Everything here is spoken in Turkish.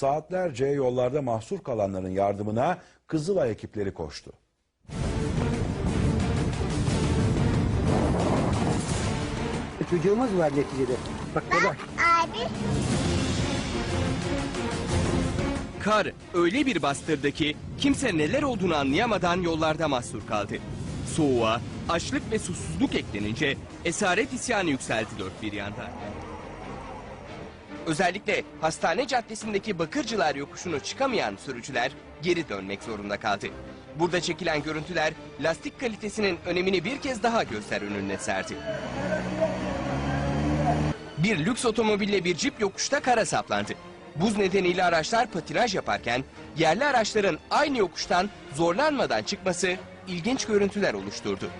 saatlerce yollarda mahsur kalanların yardımına Kızılay ekipleri koştu. Çocuğumuz var neticede. Bak baba. Abi Kar öyle bir bastırdı ki kimse neler olduğunu anlayamadan yollarda mahsur kaldı. Soğuğa, açlık ve susuzluk eklenince esaret isyanı yükseldi dört bir yanda. Özellikle hastane caddesindeki Bakırcılar yokuşunu çıkamayan sürücüler geri dönmek zorunda kaldı. Burada çekilen görüntüler lastik kalitesinin önemini bir kez daha gözler önüne serdi. Bir lüks otomobille bir cip yokuşta kara saplandı. Buz nedeniyle araçlar patinaj yaparken yerli araçların aynı yokuştan zorlanmadan çıkması ilginç görüntüler oluşturdu.